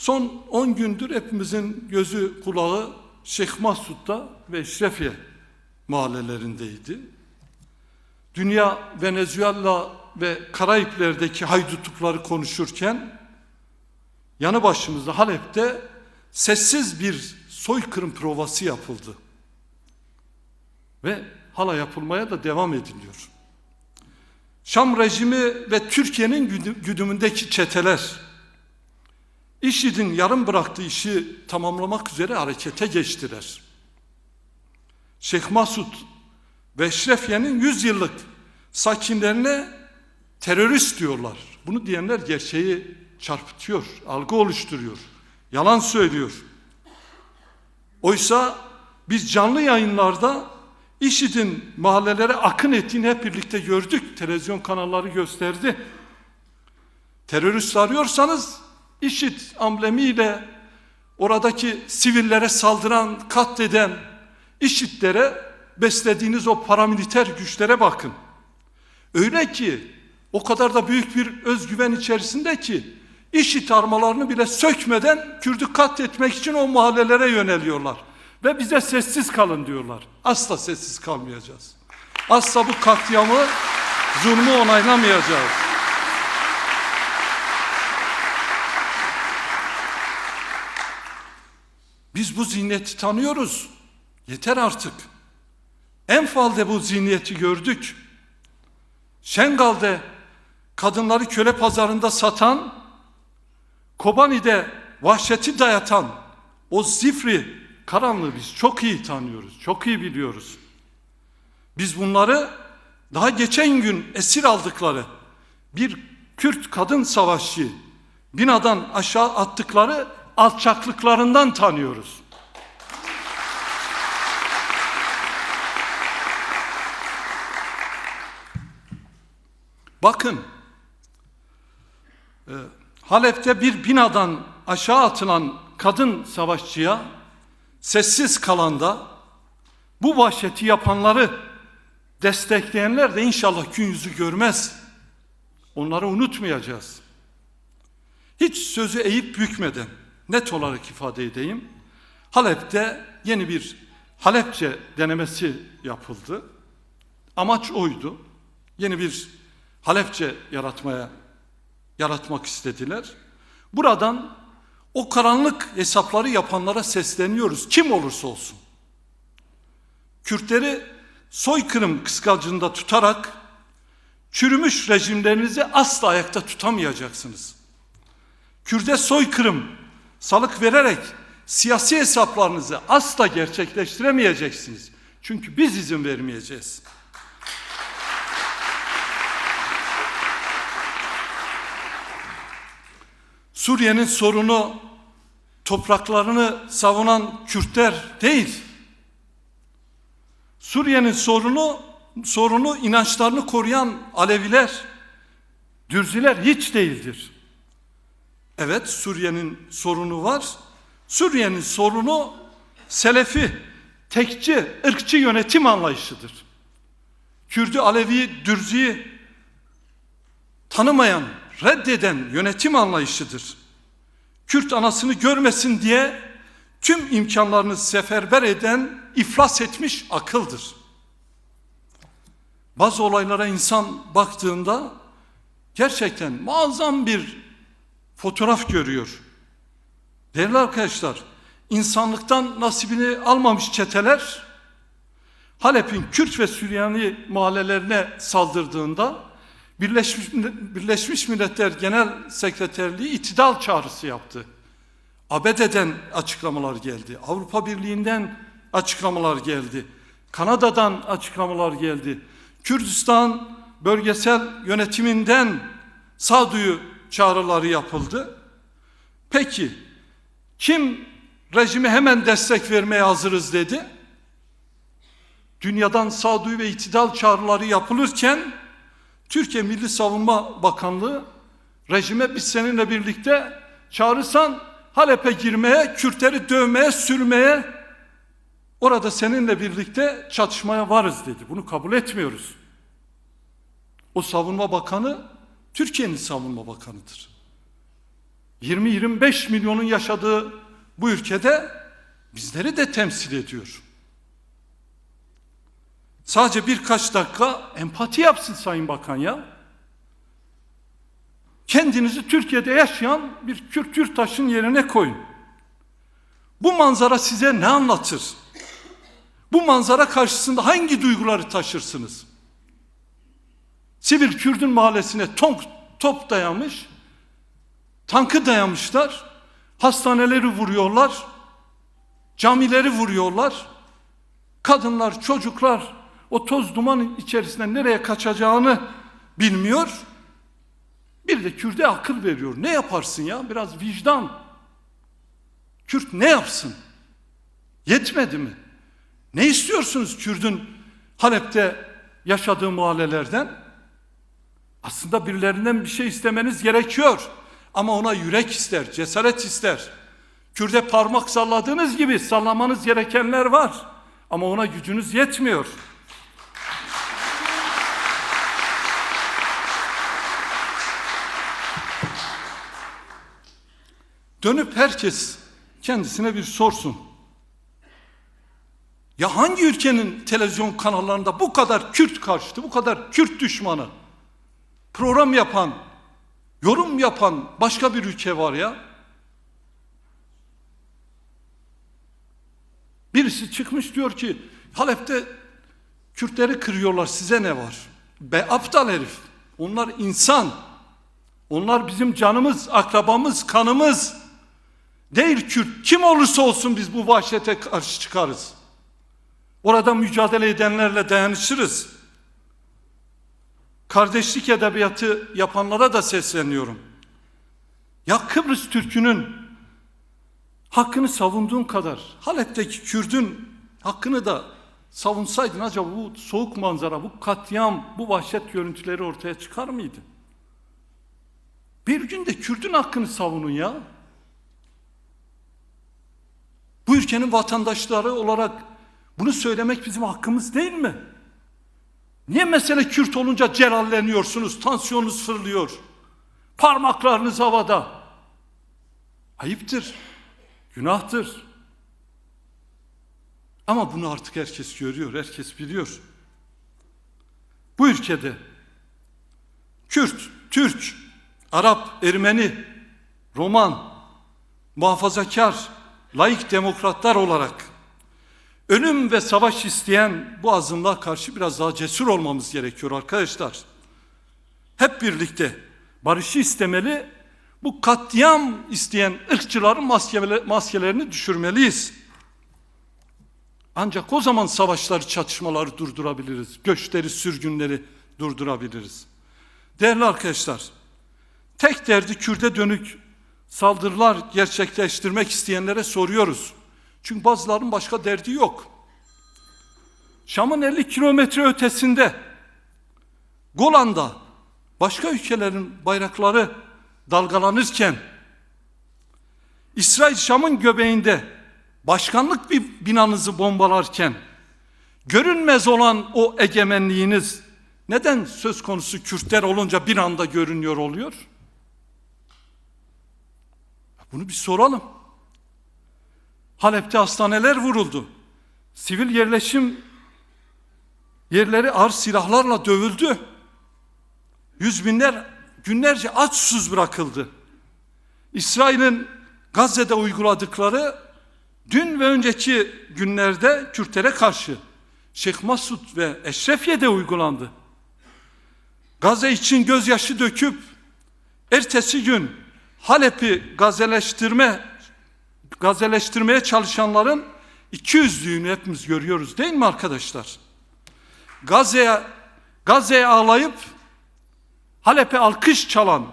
Son 10 gündür hepimizin gözü kulağı Şeyh Masud'da ve Şrefiye mahallelerindeydi. Dünya Venezuela ve Karayipler'deki haydutlukları konuşurken yanı başımızda Halep'te sessiz bir soykırım provası yapıldı. Ve hala yapılmaya da devam ediliyor. Şam rejimi ve Türkiye'nin güdümündeki çeteler IŞİD'in yarım bıraktığı işi tamamlamak üzere harekete geçtiler. Şeyh Masud ve Eşrefiye'nin 100 yıllık sakinlerine terörist diyorlar. Bunu diyenler gerçeği çarpıtıyor, algı oluşturuyor, yalan söylüyor. Oysa biz canlı yayınlarda IŞİD'in mahallelere akın ettiğini hep birlikte gördük. Televizyon kanalları gösterdi. Terörist arıyorsanız IŞİD amblemiyle oradaki sivillere saldıran, katleden IŞİD'lere beslediğiniz o paramiliter güçlere bakın. Öyle ki o kadar da büyük bir özgüven içerisinde ki IŞİD armalarını bile sökmeden Kürt'ü katletmek için o mahallelere yöneliyorlar. Ve bize sessiz kalın diyorlar. Asla sessiz kalmayacağız. Asla bu katliamı, zulmü onaylamayacağız. Biz bu zihniyeti tanıyoruz. Yeter artık. Enfal'de bu zihniyeti gördük. Şengal'de kadınları köle pazarında satan, Kobani'de vahşeti dayatan o zifri karanlığı biz çok iyi tanıyoruz, çok iyi biliyoruz. Biz bunları daha geçen gün esir aldıkları bir Kürt kadın savaşçı binadan aşağı attıkları alçaklıklarından tanıyoruz. Bakın, e, Halep'te bir binadan aşağı atılan kadın savaşçıya sessiz kalanda bu vahşeti yapanları destekleyenler de inşallah gün yüzü görmez. Onları unutmayacağız. Hiç sözü eğip bükmeden net olarak ifade edeyim. Halep'te yeni bir Halepçe denemesi yapıldı. Amaç oydu. Yeni bir Halepçe yaratmaya yaratmak istediler. Buradan o karanlık hesapları yapanlara sesleniyoruz. Kim olursa olsun. Kürtleri soykırım kıskacında tutarak çürümüş rejimlerinizi asla ayakta tutamayacaksınız. Kürde soykırım, salık vererek siyasi hesaplarınızı asla gerçekleştiremeyeceksiniz. Çünkü biz izin vermeyeceğiz. Suriye'nin sorunu topraklarını savunan Kürtler değil. Suriye'nin sorunu sorunu inançlarını koruyan Aleviler, Dürziler hiç değildir. Evet Suriye'nin sorunu var. Suriye'nin sorunu Selefi, tekçi, ırkçı yönetim anlayışıdır. Kürdü, Alevi, Dürzi'yi tanımayan, reddeden yönetim anlayışıdır. Kürt anasını görmesin diye tüm imkanlarını seferber eden iflas etmiş akıldır. Bazı olaylara insan baktığında gerçekten muazzam bir fotoğraf görüyor. Değerli arkadaşlar, insanlıktan nasibini almamış çeteler Halep'in Kürt ve Süryani mahallelerine saldırdığında Birleşmiş, Birleşmiş Milletler Genel Sekreterliği itidal çağrısı yaptı. ABD'den açıklamalar geldi. Avrupa Birliği'nden açıklamalar geldi. Kanada'dan açıklamalar geldi. Kürdistan bölgesel yönetiminden sağduyu çağrıları yapıldı. Peki kim rejime hemen destek vermeye hazırız dedi? Dünyadan sağduyu ve itidal çağrıları yapılırken Türkiye Milli Savunma Bakanlığı rejime biz seninle birlikte çağırırsan Halep'e girmeye, Kürtleri dövmeye, sürmeye orada seninle birlikte çatışmaya varız dedi. Bunu kabul etmiyoruz. O savunma bakanı Türkiye'nin savunma bakanıdır. 20-25 milyonun yaşadığı bu ülkede bizleri de temsil ediyor. Sadece birkaç dakika empati yapsın Sayın Bakan ya. Kendinizi Türkiye'de yaşayan bir Kürt yurttaşın yerine koyun. Bu manzara size ne anlatır? Bu manzara karşısında hangi duyguları taşırsınız? Sivil Kürdün mahallesine top, top dayamış, tankı dayamışlar, hastaneleri vuruyorlar, camileri vuruyorlar. Kadınlar, çocuklar o toz duman içerisinde nereye kaçacağını bilmiyor. Bir de Kürt'e akıl veriyor. Ne yaparsın ya? Biraz vicdan. Kürt ne yapsın? Yetmedi mi? Ne istiyorsunuz Kürt'ün Halep'te yaşadığı mahallelerden? Aslında birilerinden bir şey istemeniz gerekiyor. Ama ona yürek ister, cesaret ister. Kürde parmak salladığınız gibi sallamanız gerekenler var. Ama ona gücünüz yetmiyor. Dönüp herkes kendisine bir sorsun. Ya hangi ülkenin televizyon kanallarında bu kadar Kürt karşıtı, bu kadar Kürt düşmanı program yapan, yorum yapan başka bir ülke var ya? Birisi çıkmış diyor ki Halep'te Kürtleri kırıyorlar size ne var? Be aptal herif. Onlar insan. Onlar bizim canımız, akrabamız, kanımız. Değil Kürt. Kim olursa olsun biz bu vahşete karşı çıkarız. Orada mücadele edenlerle dayanışırız. Kardeşlik edebiyatı yapanlara da sesleniyorum. Ya Kıbrıs Türk'ünün hakkını savunduğun kadar Halep'teki Kürdün hakkını da savunsaydın acaba bu soğuk manzara, bu katliam, bu vahşet görüntüleri ortaya çıkar mıydı? Bir gün de Kürdün hakkını savunun ya. Bu ülkenin vatandaşları olarak bunu söylemek bizim hakkımız değil mi? Niye mesele Kürt olunca celalleniyorsunuz, tansiyonunuz fırlıyor? Parmaklarınız havada. Ayıptır, günahtır. Ama bunu artık herkes görüyor, herkes biliyor. Bu ülkede Kürt, Türk, Arap, Ermeni, Roman, muhafazakar, laik demokratlar olarak ölüm ve savaş isteyen bu azınlığa karşı biraz daha cesur olmamız gerekiyor arkadaşlar. Hep birlikte barışı istemeli, bu katliam isteyen ırkçıların maskelerini düşürmeliyiz. Ancak o zaman savaşları, çatışmaları durdurabiliriz. Göçleri, sürgünleri durdurabiliriz. Değerli arkadaşlar, tek derdi Kürt'e dönük saldırılar gerçekleştirmek isteyenlere soruyoruz. Çünkü bazılarının başka derdi yok. Şam'ın 50 kilometre ötesinde Golan'da başka ülkelerin bayrakları dalgalanırken İsrail Şam'ın göbeğinde başkanlık bir binanızı bombalarken görünmez olan o egemenliğiniz neden söz konusu Kürtler olunca bir anda görünüyor oluyor? Bunu bir soralım. Halep'te hastaneler vuruldu. Sivil yerleşim yerleri ağır silahlarla dövüldü. Yüz binler günlerce aç susuz bırakıldı. İsrail'in Gazze'de uyguladıkları dün ve önceki günlerde Kürtlere karşı Şeyh Masud ve Eşrefiye'de uygulandı. Gazze için gözyaşı döküp ertesi gün Halep'i gazeleştirme gazeleştirmeye çalışanların iki yüzlüğünü hepimiz görüyoruz değil mi arkadaşlar? Gazze'ye Gazze'ye ağlayıp Halep'e alkış çalan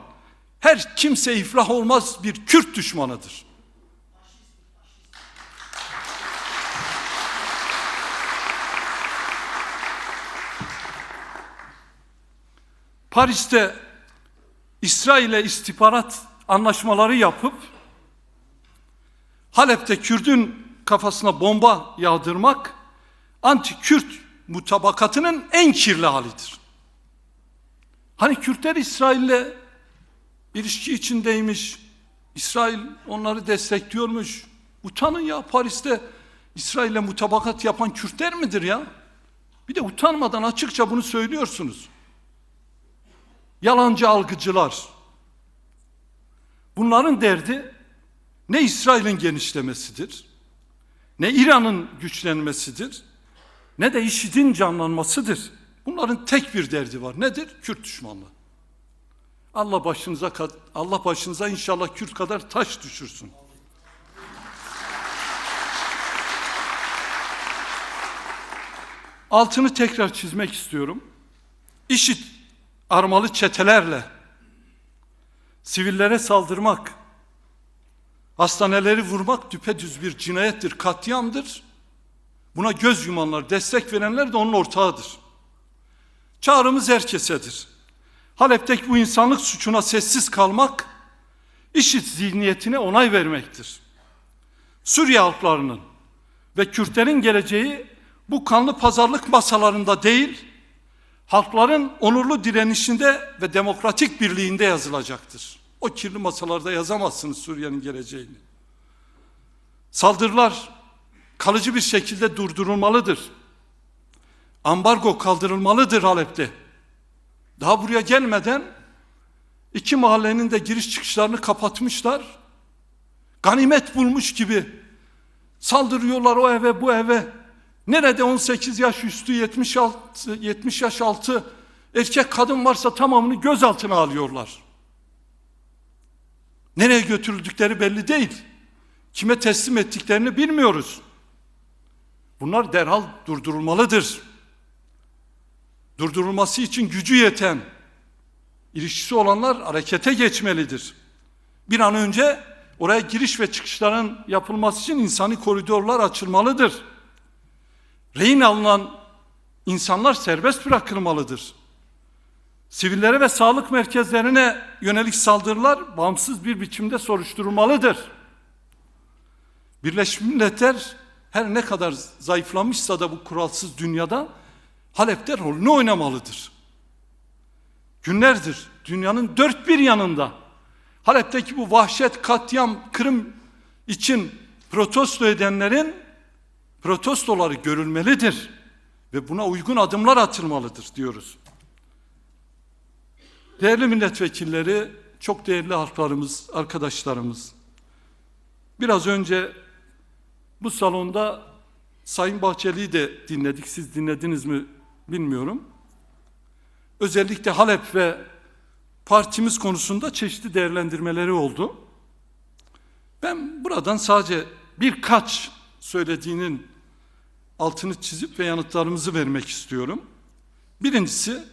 her kimse iflah olmaz bir Kürt düşmanıdır. Paris'te İsrail'e istihbarat anlaşmaları yapıp Halep'te Kürt'ün kafasına bomba yağdırmak anti-Kürt mutabakatının en kirli halidir. Hani Kürtler İsrail'le ilişki içindeymiş, İsrail onları destekliyormuş. Utanın ya Paris'te İsrail'le mutabakat yapan Kürtler midir ya? Bir de utanmadan açıkça bunu söylüyorsunuz. Yalancı algıcılar. Bunların derdi ne İsrail'in genişlemesidir, ne İran'ın güçlenmesidir, ne de IŞİD'in canlanmasıdır. Bunların tek bir derdi var. Nedir? Kürt düşmanlığı. Allah başınıza Allah başınıza inşallah Kürt kadar taş düşürsün. Altını tekrar çizmek istiyorum. IŞİD armalı çetelerle sivillere saldırmak, hastaneleri vurmak düpedüz bir cinayettir, katliamdır. Buna göz yumanlar, destek verenler de onun ortağıdır. Çağrımız herkesedir. Halep'teki bu insanlık suçuna sessiz kalmak, IŞİD zihniyetine onay vermektir. Suriye halklarının ve Kürtlerin geleceği bu kanlı pazarlık masalarında değil, halkların onurlu direnişinde ve demokratik birliğinde yazılacaktır. O kirli masalarda yazamazsınız Suriye'nin geleceğini. Saldırılar kalıcı bir şekilde durdurulmalıdır. Ambargo kaldırılmalıdır Halep'te. Daha buraya gelmeden iki mahallenin de giriş çıkışlarını kapatmışlar. Ganimet bulmuş gibi saldırıyorlar o eve bu eve. Nerede 18 yaş üstü 76, 70 yaş altı erkek kadın varsa tamamını gözaltına alıyorlar. Nereye götürüldükleri belli değil. Kime teslim ettiklerini bilmiyoruz. Bunlar derhal durdurulmalıdır. Durdurulması için gücü yeten, ilişkisi olanlar harekete geçmelidir. Bir an önce oraya giriş ve çıkışların yapılması için insani koridorlar açılmalıdır. Rehin alınan insanlar serbest bırakılmalıdır. Sivillere ve sağlık merkezlerine yönelik saldırılar bağımsız bir biçimde soruşturulmalıdır. Birleşmiş Milletler her ne kadar zayıflamışsa da bu kuralsız dünyada Halep'te rolünü oynamalıdır. Günlerdir dünyanın dört bir yanında Halep'teki bu vahşet, katliam, kırım için protesto edenlerin protestoları görülmelidir ve buna uygun adımlar atılmalıdır diyoruz. Değerli milletvekilleri, çok değerli halklarımız, arkadaşlarımız. Biraz önce bu salonda Sayın Bahçeli'yi de dinledik. Siz dinlediniz mi bilmiyorum. Özellikle Halep ve partimiz konusunda çeşitli değerlendirmeleri oldu. Ben buradan sadece birkaç söylediğinin altını çizip ve yanıtlarımızı vermek istiyorum. Birincisi,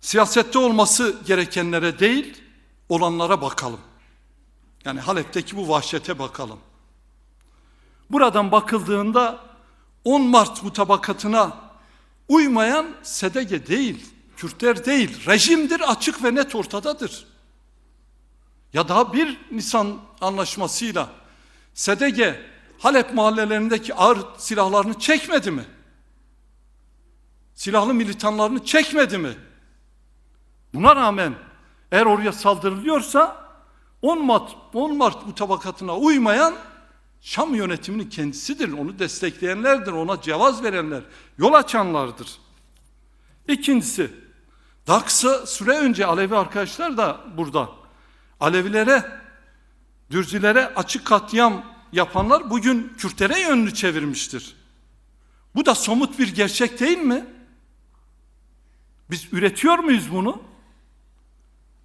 siyasette olması gerekenlere değil, olanlara bakalım. Yani Halep'teki bu vahşete bakalım. Buradan bakıldığında 10 Mart mutabakatına uymayan SEDEGE değil, Kürtler değil, rejimdir açık ve net ortadadır. Ya daha bir Nisan anlaşmasıyla SEDEGE Halep mahallelerindeki ağır silahlarını çekmedi mi? Silahlı militanlarını çekmedi mi? Buna rağmen eğer oraya saldırılıyorsa 10 Mart, 10 Mart mutabakatına uymayan Şam yönetiminin kendisidir. Onu destekleyenlerdir, ona cevaz verenler, yol açanlardır. İkincisi, daha kısa süre önce Alevi arkadaşlar da burada. Alevilere, Dürzilere açık katliam yapanlar bugün Kürtlere yönünü çevirmiştir. Bu da somut bir gerçek değil mi? Biz üretiyor muyuz bunu?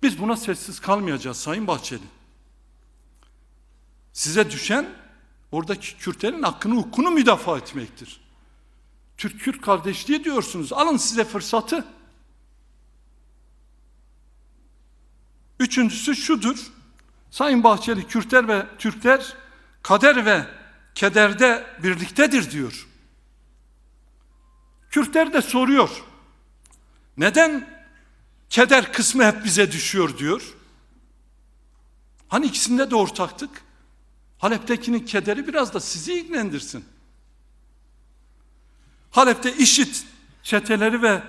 Biz buna sessiz kalmayacağız Sayın Bahçeli. Size düşen oradaki Kürtlerin hakkını hukukunu müdafaa etmektir. Türk-Kürt kardeşliği diyorsunuz. Alın size fırsatı. Üçüncüsü şudur. Sayın Bahçeli Kürtler ve Türkler kader ve kederde birliktedir diyor. Kürtler de soruyor. Neden keder kısmı hep bize düşüyor diyor. Hani ikisinde de ortaktık. Halep'tekinin kederi biraz da sizi ilgilendirsin. Halep'te işit çeteleri ve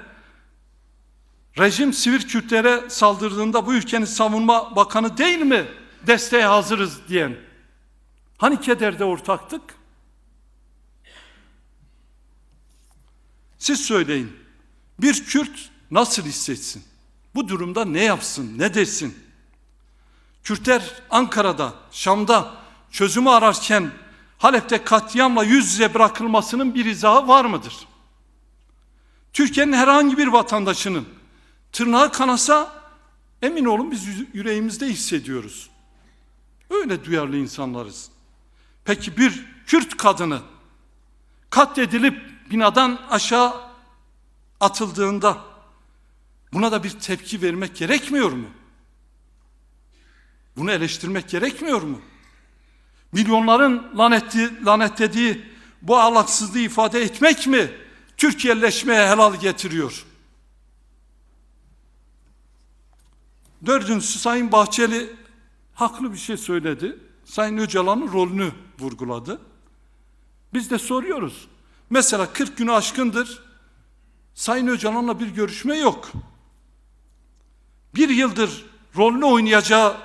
rejim sivil Kürtlere saldırdığında bu ülkenin savunma bakanı değil mi desteğe hazırız diyen. Hani kederde ortaktık? Siz söyleyin. Bir Kürt nasıl hissetsin? Bu durumda ne yapsın, ne desin? Kürtler Ankara'da, Şam'da çözümü ararken Halep'te katliamla yüz yüze bırakılmasının bir izahı var mıdır? Türkiye'nin herhangi bir vatandaşının tırnağı kanasa emin olun biz yüreğimizde hissediyoruz. Öyle duyarlı insanlarız. Peki bir Kürt kadını katledilip binadan aşağı atıldığında buna da bir tepki vermek gerekmiyor mu? Bunu eleştirmek gerekmiyor mu? Milyonların lanetli, lanetlediği bu ahlaksızlığı ifade etmek mi Türkiye'leşmeye helal getiriyor? Dördüncüsü Sayın Bahçeli haklı bir şey söyledi. Sayın Öcalan'ın rolünü vurguladı. Biz de soruyoruz. Mesela 40 günü aşkındır Sayın Öcalan'la bir görüşme yok. Bir yıldır rolünü oynayacağı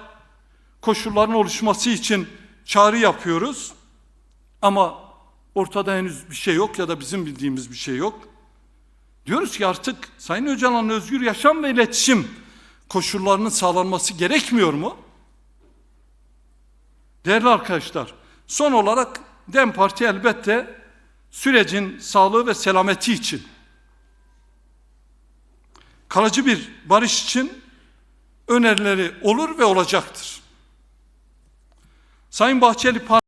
koşulların oluşması için çağrı yapıyoruz. Ama ortada henüz bir şey yok ya da bizim bildiğimiz bir şey yok. Diyoruz ki artık Sayın Öcalan'ın özgür yaşam ve iletişim koşullarının sağlanması gerekmiyor mu? Değerli arkadaşlar, son olarak DEM Parti elbette sürecin sağlığı ve selameti için kalıcı bir barış için önerileri olur ve olacaktır. Sayın Bahçeli